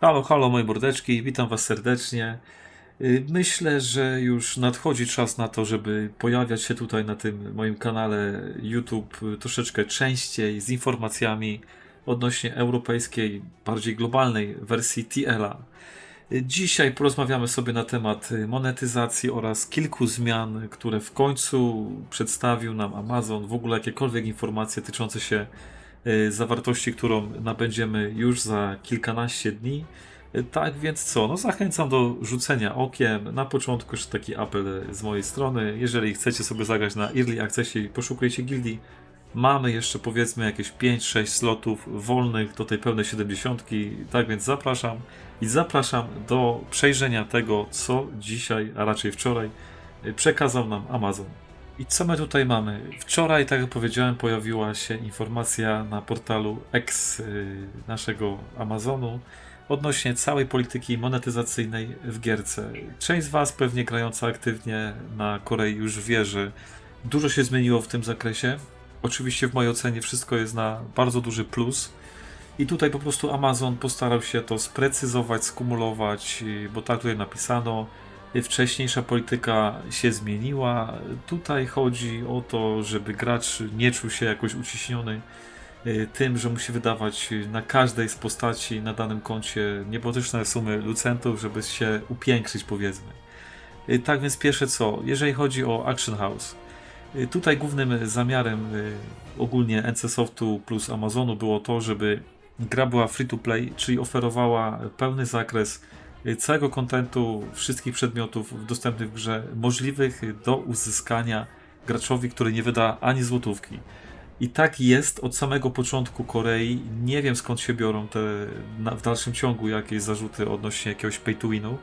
Halo, halo moje mordeczki, witam was serdecznie. Y, Myślę, że już nadchodzi czas na to, żeby pojawiać się tutaj na tym moim kanale YouTube troszeczkę częściej z informacjami odnośnie europejskiej, bardziej globalnej wersji TL-a. Y, Dzisiaj porozmawiamy sobie na temat monetyzacji oraz kilku zmian, które w końcu przedstawił nam Amazon, w ogóle jakiekolwiek informacje tyczące się zawartości, którą nabędziemy już za kilkanaście dni. Y, Tak więc co, no zachęcam do rzucenia okiem. Na początku już taki apel z mojej strony. Jeżeli chcecie sobie zagrać na Early Accessie i poszukujecie gildii, mamy jeszcze powiedzmy jakieś 5-6 slotów wolnych do tej pełnej 70. Tak więc zapraszam i zapraszam do przejrzenia tego, co dzisiaj, a raczej wczoraj, y, przekazał nam Amazon. I co my tutaj mamy? Wczoraj, tak jak powiedziałem, pojawiła się informacja na portalu X y, naszego Amazonu odnośnie całej polityki monetyzacyjnej w gierce. Część z Was pewnie grająca aktywnie na Korei już wie, że dużo się zmieniło w tym zakresie. Oczywiście w mojej ocenie wszystko jest na bardzo duży plus. I tutaj po prostu Amazon postarał się to sprecyzować, skumulować, y, bo tak tutaj napisano. Wcześniejsza polityka się zmieniła. Tutaj chodzi o to, żeby gracz nie czuł się jakoś uciśniony y, tym, że musi wydawać na każdej z postaci na danym koncie niebotyczne sumy lucentów, żeby się upiększyć, powiedzmy. Y, Tak więc pierwsze co, jeżeli chodzi o Action House. y, Tutaj głównym zamiarem ogólnie NC Softu plus Amazonu było to, żeby gra była free to play, czyli oferowała pełny zakres całego kontentu, wszystkich przedmiotów dostępnych w grze, możliwych do uzyskania graczowi, który nie wyda ani złotówki. I tak jest od samego początku Korei. Nie wiem skąd się biorą te na, w dalszym ciągu jakieś zarzuty odnośnie jakiegoś pay to winu.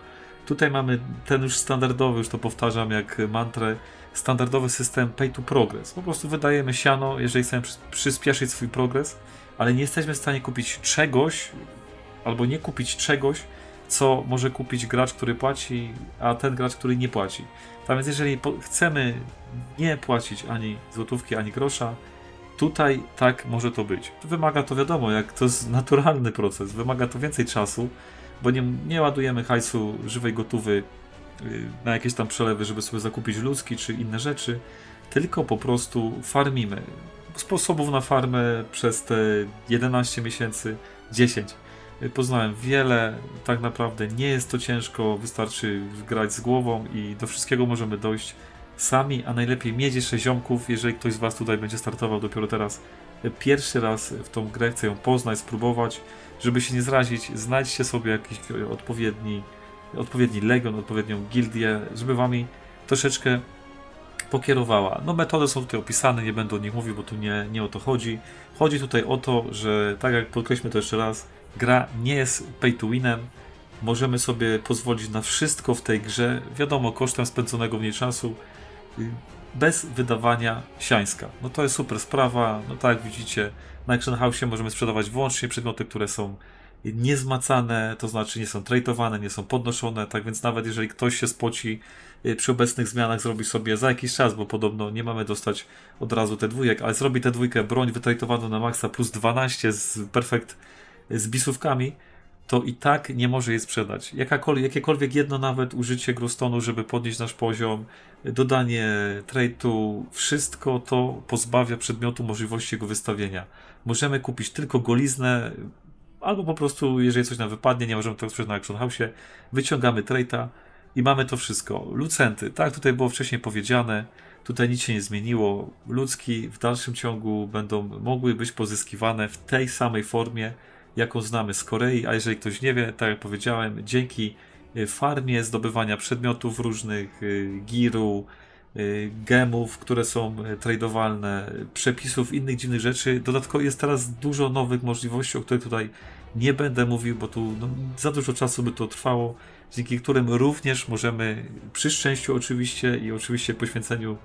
Tutaj mamy ten już standardowy, już to powtarzam jak mantrę, standardowy system pay to progress. Po prostu wydajemy siano, jeżeli chcemy przys- przyspieszyć swój progres, ale nie jesteśmy w stanie kupić czegoś, albo nie kupić czegoś, co może kupić gracz, który płaci, a ten gracz, który nie płaci. Tak więc jeżeli chcemy nie płacić ani złotówki, ani grosza, Tutaj tak może to być. Wymaga to wiadomo, jak to jest naturalny proces, wymaga to więcej czasu, bo nie, nie ładujemy hajsu żywej gotówy na jakieś tam przelewy, żeby sobie zakupić ludzki czy inne rzeczy, tylko po prostu farmimy. Sposobów na farmę przez te 11 miesięcy, 10. Y, Poznałem wiele, tak naprawdę nie jest to ciężko, wystarczy grać z głową i do wszystkiego możemy dojść sami, a najlepiej mieć jeszcze ziomków, jeżeli ktoś z Was tutaj będzie startował dopiero teraz e, pierwszy raz w tą grę, chce ją poznać, spróbować, żeby się nie zrazić, znajdźcie sobie jakiś e, odpowiedni, odpowiedni legion, odpowiednią gildię, żeby Wami troszeczkę pokierowała. No metody są tutaj opisane, nie będę o nich mówił, bo tu nie, nie o to chodzi. Chodzi tutaj o to, że tak jak podkreślmy to jeszcze raz, gra nie jest pay to winem, możemy sobie pozwolić na wszystko w tej grze, wiadomo, kosztem spędzonego w niej czasu, bez wydawania siańska. No to jest super sprawa, no tak widzicie, na Action House możemy sprzedawać wyłącznie przedmioty, które są niezmacane, to znaczy nie są tradeowane, nie są podnoszone, tak więc nawet jeżeli ktoś się spoci y, przy obecnych zmianach, zrobi sobie za jakiś czas, bo podobno nie mamy dostać od razu te dwójek, ale zrobi tę dwójkę broń wytradowaną na maksa plus 12 z perfekt z bisówkami, to i tak nie może jej sprzedać. Jakakolwiek, jakiekolwiek jedno nawet użycie Grostonu, żeby podnieść nasz poziom, dodanie trade'u, wszystko to pozbawia przedmiotu możliwości jego wystawienia. Możemy kupić tylko goliznę, albo po prostu, jeżeli coś nam wypadnie, nie możemy tego sprzedać na Action House, wyciągamy trade'a i mamy to wszystko. Lucenty, tak tutaj było wcześniej powiedziane, tutaj nic się nie zmieniło. Ludzki w dalszym ciągu będą mogły być pozyskiwane w tej samej formie, jaką znamy z Korei, a jeżeli ktoś nie wie, tak jak powiedziałem, dzięki y, farmie zdobywania przedmiotów różnych, y, giru, y, gemów, które są tradowalne, przepisów, innych dziwnych rzeczy. Dodatkowo jest teraz dużo nowych możliwości, o których tutaj nie będę mówił, bo tu no, za dużo czasu by to trwało, dzięki którym również możemy, przy szczęściu oczywiście i oczywiście poświęceniu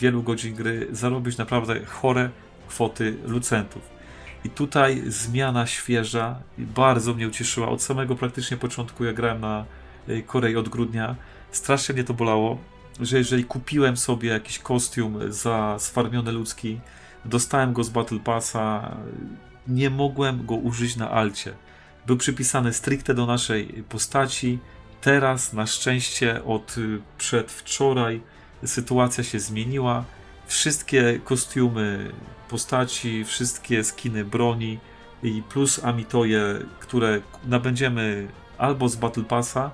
wielu godzin gry, zarobić naprawdę chore kwoty lucentów. I tutaj zmiana świeża bardzo mnie ucieszyła od samego praktycznie początku, jak grałem na y, Korei od grudnia. Strasznie mnie to bolało, że jeżeli kupiłem sobie jakiś kostium za sfarmiony ludzki, dostałem go z Battle Passa, nie mogłem go użyć na alcie. był przypisany stricte do naszej postaci. Teraz na szczęście od y, przedwczoraj sytuacja się zmieniła. Wszystkie kostiumy postaci, wszystkie skiny broni i plus amitoje, które nabędziemy albo z Battle Passa,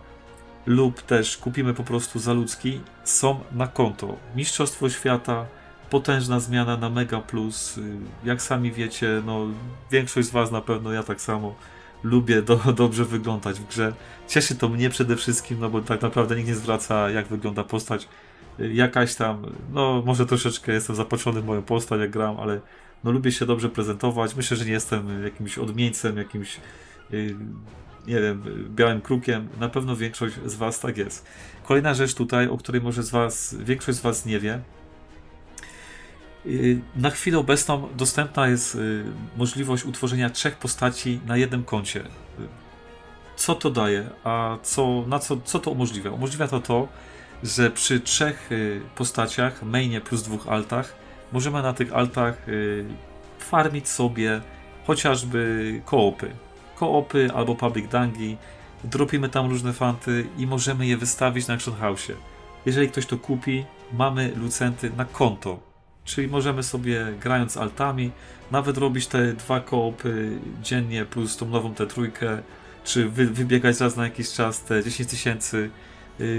lub też kupimy po prostu za ludzki, są na konto. Mistrzostwo świata, potężna zmiana na Mega Plus. Jak sami wiecie, no większość z Was na pewno, ja tak samo lubię do, dobrze wyglądać w grze. Cieszy to mnie przede wszystkim, no bo tak naprawdę nikt nie zwraca, jak wygląda postać. Jakaś tam, no może troszeczkę jestem zapatrzony w moją postać, jak gram, ale no lubię się dobrze prezentować. Myślę, że nie jestem jakimś odmieńcem, jakimś y, nie wiem, białym krukiem. Na pewno większość z Was tak jest. Kolejna rzecz tutaj, o której może z Was, większość z Was nie wie. Y, Na chwilę obecną dostępna jest y, możliwość utworzenia trzech postaci na jednym koncie. Co to daje? A co, na co, co to umożliwia? Umożliwia to to, że przy trzech y, postaciach, mainie plus dwóch altach, możemy na tych altach y, farmić sobie chociażby koopy. Koopy albo public dangi, dropimy tam różne fanty i możemy je wystawić na Action House. Jeżeli ktoś to kupi, mamy lucenty na konto. Czyli możemy sobie grając altami, nawet robić te dwa koopy dziennie plus tą nową tę trójkę, czy wy, wybiegać raz na jakiś czas te 10 tysięcy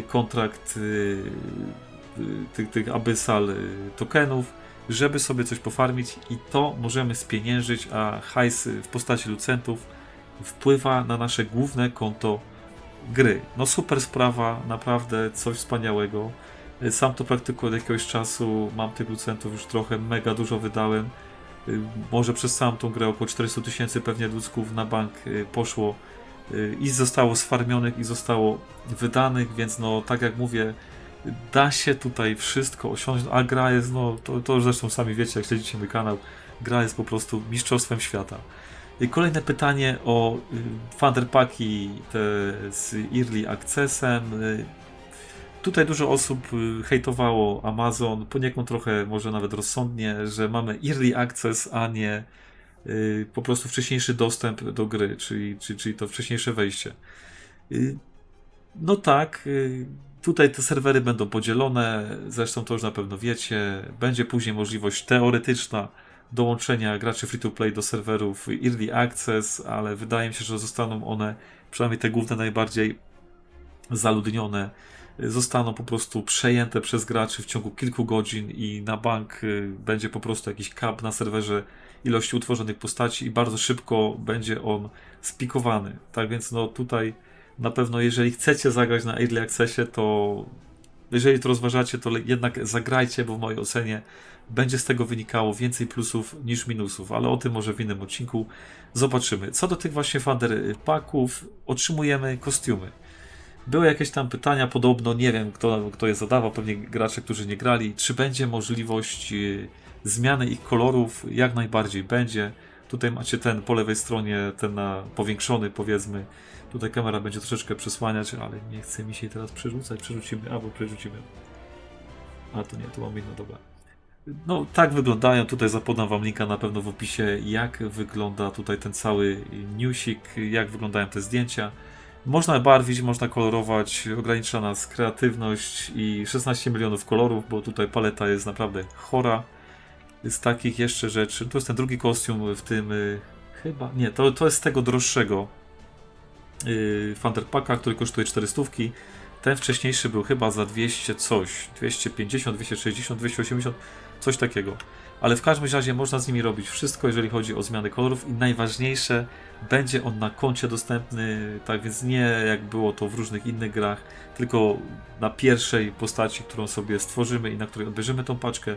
kontrakt y, y, tych, tych abyssal y, tokenów, żeby sobie coś pofarmić i to możemy spieniężyć, a hajs w postaci lucentów wpływa na nasze główne konto gry. No super sprawa, naprawdę coś wspaniałego. Y, Sam to praktykuję od jakiegoś czasu, mam tych lucentów już trochę, mega dużo wydałem. Y, Może przez całą tą grę około 400 tysięcy pewnie ludzków na bank y, poszło y, i zostało sfarmionych i zostało wydanych, więc no tak jak mówię, da się tutaj wszystko osiągnąć, a gra jest, no to, to już zresztą sami wiecie, jak śledzicie mój kanał, gra jest po prostu mistrzostwem świata. Kolejne pytanie o y, Thunderpacki te z Early Accessem. Y, Tutaj dużo osób y, hejtowało Amazon, poniekąd trochę może nawet rozsądnie, że mamy Early Access, a nie y, po prostu wcześniejszy dostęp do gry, czyli, czyli, czyli to wcześniejsze wejście. Y, No tak, y, tutaj te serwery będą podzielone, zresztą to już na pewno wiecie. Będzie później możliwość teoretyczna dołączenia graczy free-to-play do serwerów Early Access, ale wydaje mi się, że zostaną one, przynajmniej te główne najbardziej zaludnione, y, zostaną po prostu przejęte przez graczy w ciągu kilku godzin i na bank y, będzie po prostu jakiś cap na serwerze ilości utworzonych postaci i bardzo szybko będzie on spikowany. Tak więc no tutaj na pewno jeżeli chcecie zagrać na Early Accessie, to jeżeli to rozważacie, to jednak zagrajcie, bo w mojej ocenie będzie z tego wynikało więcej plusów niż minusów, ale o tym może w innym odcinku zobaczymy. Co do tych właśnie Thunder Packów, otrzymujemy kostiumy. Były jakieś tam pytania, podobno, nie wiem kto, kto je zadawał, pewnie gracze, którzy nie grali, czy będzie możliwość y, zmiany ich kolorów, jak najbardziej będzie. Tutaj macie ten po lewej stronie, ten powiększony powiedzmy. Tutaj kamera będzie troszeczkę przesłaniać, ale nie chce mi się teraz przerzucać. Przerzucimy, albo przerzucimy. A to nie, to mam inne, dobra. No, tak wyglądają. Tutaj zapodam Wam linka na pewno w opisie, jak wygląda tutaj ten cały newsik, jak wyglądają te zdjęcia. Można barwić, można kolorować, ogranicza nas kreatywność i 16 milionów kolorów, bo tutaj paleta jest naprawdę chora. Z takich jeszcze rzeczy, to jest ten drugi kostium w tym, y, chyba, nie, to, to jest tego droższego yy, Thunderpacka, który kosztuje 400. Ten wcześniejszy był chyba za 200 coś, 250, 260, 280, coś takiego. Ale w każdym razie można z nimi robić wszystko, jeżeli chodzi o zmiany kolorów i najważniejsze, będzie on na koncie dostępny, tak więc nie jak było to w różnych innych grach, tylko na pierwszej postaci, którą sobie stworzymy i na której odbierzemy tą paczkę,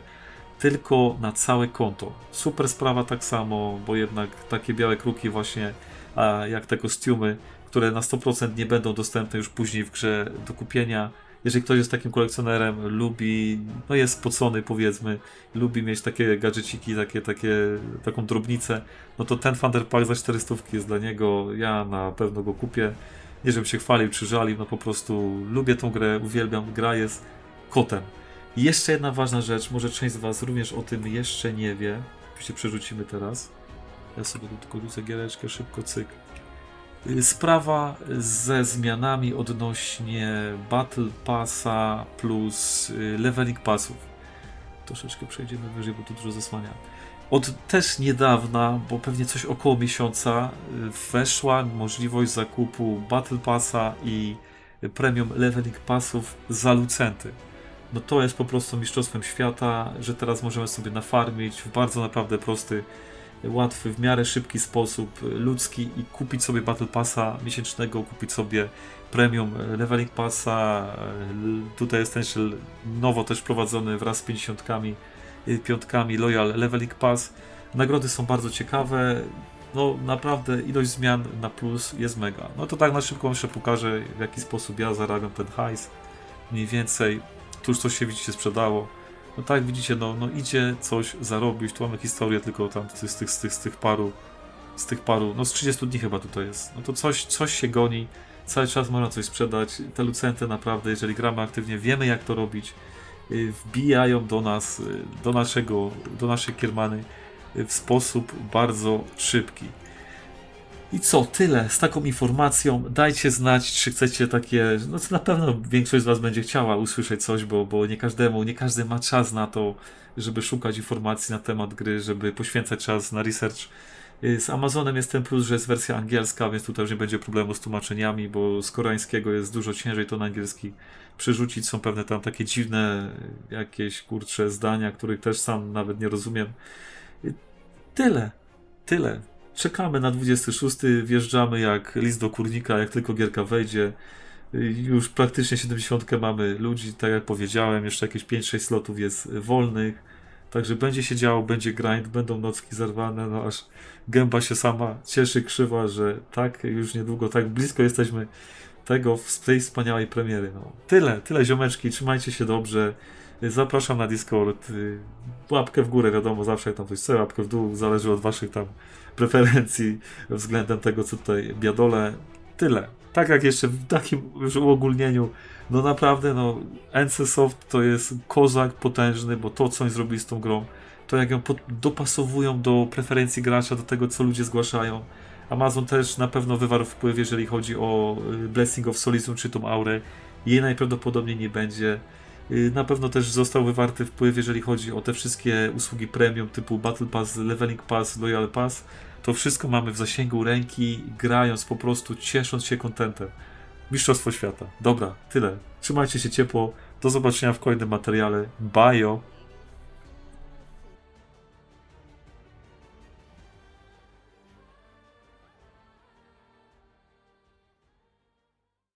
tylko na całe konto. Super sprawa tak samo, bo jednak takie białe kruki właśnie, jak te kostiumy, które na 100% nie będą dostępne już później w grze do kupienia. Jeżeli ktoś jest takim kolekcjonerem, lubi, no jest spocony powiedzmy, lubi mieć takie gadżeciki, takie, takie, taką drobnicę, no to ten Thunderpack za 400 jest dla niego, ja na pewno go kupię. Nie żebym się chwalił czy żalił, no po prostu lubię tą grę, uwielbiam, gra jest kotem. Jeszcze jedna ważna rzecz, może część z Was również o tym jeszcze nie wie, się przerzucimy teraz. Ja sobie tu tylko rzucę giereczkę, szybko cyk. Y, Sprawa ze zmianami odnośnie Battle Passa plus y, Leveling Passów. Troszeczkę przejdziemy wyżej, bo tu dużo zasłania. Od też niedawna, bo pewnie coś około miesiąca, y, weszła możliwość zakupu Battle Passa i Premium Leveling Passów za lucenty. No to jest po prostu mistrzostwem świata, że teraz możemy sobie nafarmić w bardzo naprawdę prosty, łatwy, w miarę szybki sposób, y, ludzki i kupić sobie Battle Passa miesięcznego, kupić sobie Premium Leveling Passa. y, Tutaj jest też l- nowo też prowadzony wraz z 50 y, piątkami Loyal Leveling Pass. Nagrody są bardzo ciekawe. No naprawdę ilość zmian na plus jest mega. No to tak na szybko jeszcze pokażę w jaki sposób ja zarabiam ten hajs. Mniej więcej. Tu już coś się widzicie sprzedało. No tak widzicie, no, no idzie coś zarobić. Tu mamy historię tylko tam z tych, z tych, z tych, paru z tych paru, no z 30 dni chyba tutaj jest. No to coś, coś się goni. Cały czas można coś sprzedać. Te lucenty naprawdę, jeżeli gramy aktywnie, wiemy jak to robić. Y, Wbijają do nas, y, do naszego, do naszej kiermany y, w sposób bardzo szybki. I co, tyle z taką informacją. Dajcie znać, czy chcecie takie. No na pewno większość z Was będzie chciała usłyszeć coś, bo, bo nie każdemu, nie każdy ma czas na to, żeby szukać informacji na temat gry, żeby poświęcać czas na research. Y, Z Amazonem jest ten plus, że jest wersja angielska, więc tutaj już nie będzie problemu z tłumaczeniami, bo z koreańskiego jest dużo ciężej to na angielski przerzucić. Są pewne tam takie dziwne y, jakieś kurcze zdania, których też sam nawet nie rozumiem. Y, Tyle. Tyle. Czekamy na 26, wjeżdżamy jak list do kurnika, jak tylko gierka wejdzie. Y, Już praktycznie 70 mamy ludzi, tak jak powiedziałem, jeszcze jakieś 5-6 slotów jest wolnych. Także będzie się działo, będzie grind, będą nocki zerwane, no aż gęba się sama cieszy, krzywa, że tak, już niedługo, tak blisko jesteśmy tego, tej wspaniałej premiery. No. Tyle, tyle ziomeczki, trzymajcie się dobrze. Zapraszam na Discord. y, Łapkę w górę, wiadomo, zawsze tam coś chce, łapkę w dół, zależy od waszych tam preferencji względem tego, co tutaj biadole. Tyle. Tak jak jeszcze w takim już uogólnieniu, no naprawdę, no NC Soft to jest kozak potężny, bo to, co oni zrobili z tą grą, to jak ją dopasowują do preferencji gracza, do tego, co ludzie zgłaszają. Amazon też na pewno wywarł wpływ, jeżeli chodzi o y, Blessing of Solism czy tą aurę. Jej najprawdopodobniej nie będzie. Y, Na pewno też został wywarty wpływ, jeżeli chodzi o te wszystkie usługi premium typu Battle Pass, Leveling Pass, Loyal Pass. To wszystko mamy w zasięgu ręki, grając po prostu, ciesząc się kontentem. Mistrzostwo świata. Dobra, tyle. Trzymajcie się ciepło. Do zobaczenia w kolejnym materiale. Bajo.